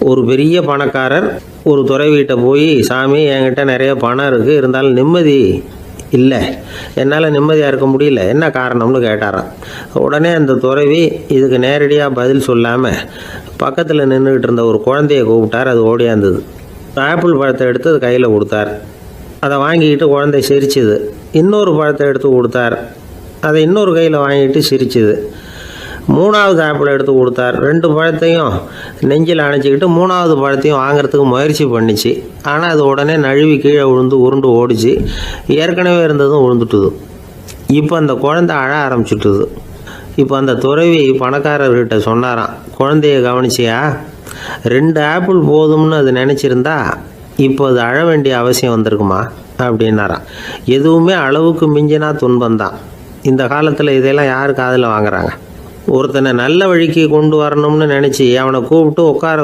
ஒரு பெரிய பணக்காரர் ஒரு துறவிகிட்ட போய் சாமி என்கிட்ட நிறைய பணம் இருக்குது இருந்தாலும் நிம்மதி இல்லை. என்னால் நிம்மதியாக இருக்க முடியல. என்ன காரணம்னு கேட்டாராம். உடனே அந்த துறவி இதுக்கு நேரடியாக பதில் சொல்லாமல் பக்கத்தில் நின்றுக்கிட்டு இருந்த ஒரு குழந்தைய கூப்பிட்டார். அது ஓடியாந்தது. ஆப்பிள் பழத்தை எடுத்து அது கையில் கொடுத்தார். அதை வாங்கிக்கிட்டு குழந்தை சிரிச்சுது. இன்னொரு பழத்தை எடுத்து கொடுத்தார். அதை இன்னொரு கையில் வாங்கிட்டு சிரிச்சுது. மூணாவது ஆப்பிள் எடுத்து கொடுத்தார். ரெண்டு பழத்தையும் நெஞ்சில் அணைச்சிக்கிட்டு மூணாவது பழத்தையும் வாங்குறதுக்கு முயற்சி பண்ணிச்சு. ஆனால் அது உடனே நழுவி கீழே விழுந்து உருண்டு ஓடிச்சு. ஏற்கனவே இருந்ததும் விழுந்துட்டுது இப்போ அந்த குழந்தை அழ ஆரம்பிச்சுட்டுது. இப்போ அந்த துறவி பணக்காரர்கிட்ட சொன்னாராம் குழந்தைய கவனிச்சியா? ரெண்டு ஆப்பிள் போதும்னு அது நினச்சிருந்தா இப்போ அது அழ வேண்டிய அவசியம் வந்திருக்குமா? அப்படின்னாராம். எதுவுமே அளவுக்கு மிஞ்சினா துன்பம்தான். இந்த காலத்தில் இதெல்லாம் யார் காதில் வாங்குறாங்க? ஒருத்தனை நல்ல வழிக்கு கொண்டு வரணும்னு நினச்சி அவனை கூப்பிட்டு உட்கார